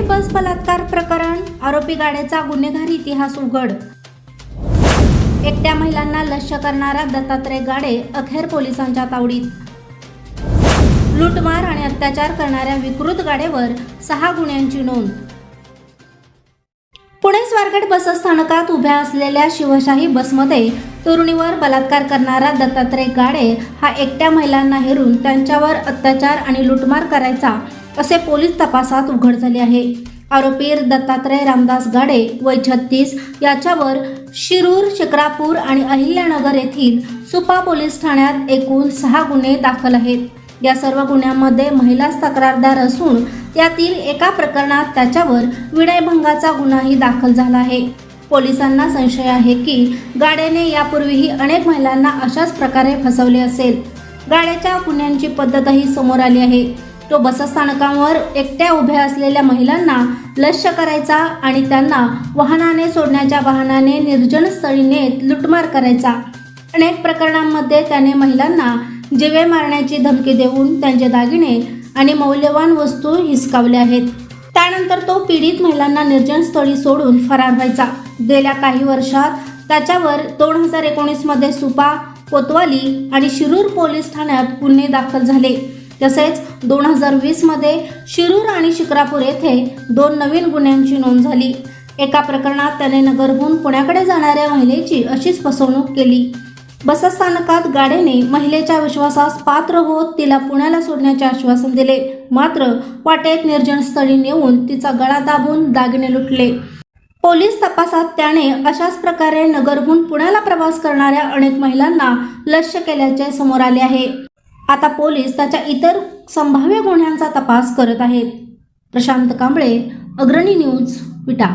बस बलात्कार प्रकरण आरोपी गाड्याचा गुन्हेगार इतिहास उघड. एकट्या महिलांना लक्ष्य करणारा दत्तात्रय गाडे अखेर पोलिसांच्या तावडीत. लूटमार आणि अत्याचार करणाऱ्या विकृत गाडेवर सहा गुन्ह्यांची नोंद. पुणे स्वारगेट बसस्थानकात उभ्या असलेल्या शिवशाही बसमध्ये तरुणीवर बलात्कार करणारा दत्तात्रय गाडे हा एकट्या महिलांना हेरून त्यांच्यावर अत्याचार आणि लूटमार करायचा असे पोलीस तपासात उघड झाले आहे. आरोपी दत्तात्रय रामदास गाडे वय छत्तीस याच्यावर शिरूर शिक्रापूर आणि अहिल्यानगर येथील सुपा पोलीस ठाण्यात एकूण सहा गुन्हे दाखल आहेत. या सर्व गुन्ह्यांमध्ये महिलाच तक्रारदार असून त्यातील एका प्रकरणात त्याच्यावर विनयभंगाचा गुन्हाही दाखल झाला आहे. पोलिसांना संशय आहे की गाड्याने यापूर्वीही अनेक महिलांना अशाच प्रकारे फसवले असेल. गाड्याच्या गुन्ह्यांची पद्धतही समोर आली आहे. तो बसस्थानकांवर एकट्या उभ्या असलेल्या महिलांना लक्ष्य करायचा आणि त्यांना वाहनाने सोडण्याच्या वाहनाने निर्जन स्थळी नेत लुटमार करायचा. अनेक प्रकरणांमध्ये त्याने महिलांना जिवे मारण्याची धमकी देऊन त्यांचे दागिने आणि मौल्यवान वस्तू हिसकावल्या आहेत. त्यानंतर तो पीडित महिलांना निर्जन स्थळी सोडून फरार व्हायचा. गेल्या काही वर्षात त्याच्यावर दोन हजार एकोणीसमध्ये सुपा कोतवाली आणि शिरूर पोलीस ठाण्यात गुन्हे दाखल झाले. तसेच दोन हजार वीसमध्ये शिरूर आणि शिक्रापूर येथे दोन नवीन गुन्ह्यांची नोंद झाली. एका प्रकरणात त्याने नगरहून पुण्याकडे जाणाऱ्या महिलेची अशीच फसवणूक केली. बसस्थानकात गाड्याने महिलेच्या विश्वासास पात्र होत तिला पुण्याला सोडण्याचे आश्वासन दिले. मात्र वाटेत निर्जन स्थळी नेऊन तिचा गळा दाबून दागिने लुटले. पोलीस तपासात त्याने अशाच प्रकारे नगरहून पुण्याला प्रवास करणाऱ्या अनेक महिलांना लक्ष्य केल्याचे समोर आले आहे. आता पोलीस त्याच्या इतर संभाव्य गुन्ह्यांचा तपास करत आहेत. प्रशांत कांबळे अग्रणी न्यूज विटा.